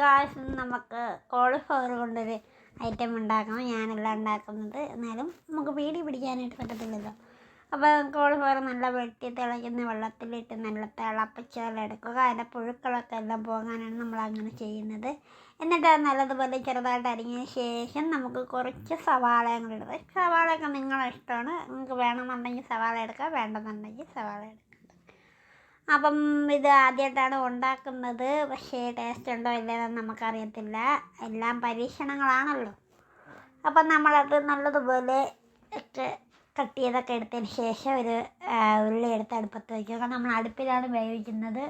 Guys നമുക്ക് cauliflower കൊണ്ടൊരു item ഉണ്ടാക്കണം. ഞാനല്ല ഉണ്ടാക്കുന്നത്. എന്നാലും നമുക്ക് പേടി പിടിക്കാനായിട്ട് പറ്റത്തില്ലല്ലോ. അപ്പോൾ കോളിഫ്ലവർ നല്ല വെട്ടി തിളയ്ക്കുന്ന വെള്ളത്തിലിട്ട് നല്ല തിളപ്പിച്ച് എടുക്കുക. അതിന്റെ പുഴുക്കളൊക്കെ എല്ലാം പോകാനാണ് നമ്മൾ അങ്ങനെ ചെയ്യുന്നത്. എന്നിട്ട് അത് നല്ലതുപോലെ ചെറുതായിട്ട് അരിഞ്ഞതിന് ശേഷം നമുക്ക് കുറച്ച് സവാള ഇടുക സവാളയൊക്കെ നിങ്ങളുടെ ഇഷ്ടമാണ്. നിങ്ങൾക്ക് വേണമെന്നുണ്ടെങ്കിൽ സവാള എടുക്കുക വേണ്ടെന്നുണ്ടെങ്കിൽ സവാള എടുക്കുക അപ്പം ഇത് ആദ്യമായിട്ടാണ് ഉണ്ടാക്കുന്നത്. പക്ഷേ ടേസ്റ്റ് ഉണ്ടോ ഇല്ലയെന്ന് നമുക്കറിയത്തില്ല. എല്ലാം പരീക്ഷണങ്ങളാണല്ലോ. അപ്പം നമ്മളത് നല്ലതുപോലെ ഒക്കെ കട്ട് ചെയ്തൊക്കെ എടുത്തതിന് ശേഷം ഒരു ഉള്ളി എടുത്ത് അടുപ്പത്ത് വയ്ക്കുക നമ്മൾ അടുപ്പിലാണ് വേവിക്കുന്നത്.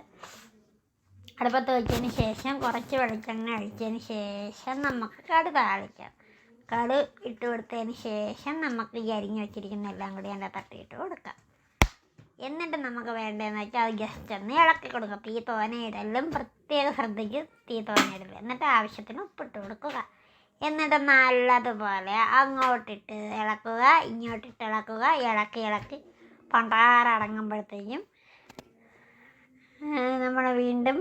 അടുപ്പത്ത് വെച്ചതിന് ശേഷം കുറച്ച് വെളിച്ചെണ്ണ ഒഴിച്ചതിന് ശേഷം നമുക്ക് കടു താളിക്കാം. കടു ഇട്ട് കൊടുത്തതിന് ശേഷം നമുക്ക് ഈ അരിഞ്ഞ് വെച്ചിരിക്കുന്ന എല്ലാം കൂടി അതിന്റെ തട്ടിയിട്ട് കൊടുക്കാം. എന്നിട്ട് നമുക്ക് വേണ്ടതെന്ന് വെച്ചാൽ അത് ജസ്റ്റ് ഒന്ന് ഇളക്കി കൊടുക്കുക തീ തോനയിടലും പ്രത്യേക ശ്രദ്ധിച്ച് തീ തോനയിടലും എന്നിട്ട് ആവശ്യത്തിന് ഉപ്പിട്ട് കൊടുക്കുക. എന്നിട്ട് നല്ലതുപോലെ അങ്ങോട്ടിട്ട് ഇളക്കുക. ഇങ്ങോട്ടിട്ട് ഇളക്കുക. ഇളക്കി ഇളക്കി. പണ്ടാറടങ്ങുമ്പോഴത്തേക്കും നമ്മൾ വീണ്ടും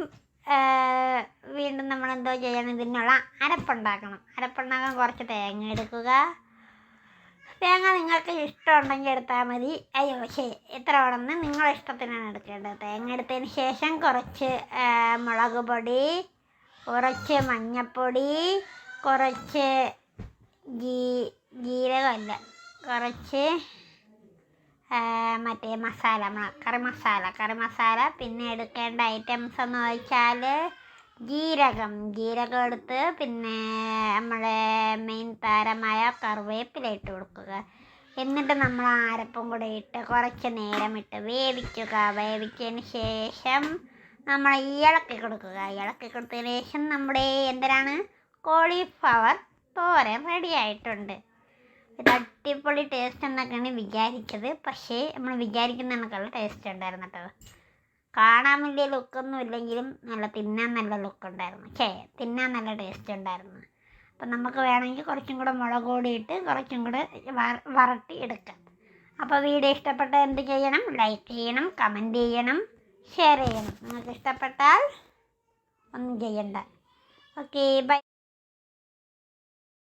വീണ്ടും നമ്മൾ എന്തോ ചെയ്യണം. ഇതിനുള്ള അരപ്പുണ്ടാക്കണം. അരപ്പുണ്ടാക്കാൻ കുറച്ച് തേങ്ങ എടുക്കുക. തേങ്ങ നിങ്ങൾക്ക് ഇഷ്ടമുണ്ടെങ്കിൽ എടുത്താൽ മതി. അയ്യോ ശരി എത്ര വേണമെന്ന് നിങ്ങളുടെ ഇഷ്ടത്തിനാണ് എടുക്കേണ്ടത്. തേങ്ങ എടുത്തതിന് ശേഷം കുറച്ച് മുളക് പൊടി കുറച്ച് മഞ്ഞൾപ്പൊടി കുറച്ച് ജീ ജീരകമല്ല കുറച്ച് മറ്റേ മസാല കറി മസാല. കറി മസാല പിന്നെ എടുക്കേണ്ട ഐറ്റംസ് എന്ന് വെച്ചാൽ ജീരകം. ജീരകം എടുത്ത് പിന്നെ നമ്മളെ മെയിൻ താരമായ കറിവേപ്പില ഇട്ട് കൊടുക്കുക. എന്നിട്ട് നമ്മൾ അരപ്പും കൂടെ ഇട്ട് കുറച്ച് നേരം ഇട്ട് വേവിക്കുക. വേവിച്ചതിന് ശേഷം നമ്മൾ ഇളക്കി കൊടുക്കുക. ഇളക്കി കൊടുത്തതിന് ശേഷം നമ്മുടെ എന്തിനാണ്? കോളിഫ്ലവർ തോരൻ റെഡി ആയിട്ടുണ്ട്. ഇത് അടിപൊളി ടേസ്റ്റ് എന്നൊക്കെയാണ് വിചാരിച്ചത്. പക്ഷേ നമ്മൾ വിചാരിക്കുന്ന കണക്കുള്ള ടേസ്റ്റ് ഉണ്ടായിരുന്നു കേട്ടോ. കാണാൻ വലിയ ലുക്കൊന്നും ഇല്ലെങ്കിലും നല്ല തിന്നാൻ നല്ല ലുക്ക് ഉണ്ടായിരുന്നു. ഛേ തിന്നാൻ നല്ല ടേസ്റ്റ് ഉണ്ടായിരുന്നു. അപ്പം നമുക്ക് വേണമെങ്കിൽ കുറച്ചും കൂടെ മുളക് ഇട്ട് കുറച്ചും കൂടെ വരട്ടി എടുക്കാം. അപ്പോൾ വീഡിയോ ഇഷ്ടപ്പെട്ട എന്ത് ചെയ്യണം? ലൈക്ക് ചെയ്യണം കമന്റ് ചെയ്യണം ഷെയർ ചെയ്യണം. നിങ്ങൾക്ക് ഇഷ്ടപ്പെട്ടാൽ ഒന്നും ചെയ്യണ്ട. Okay bye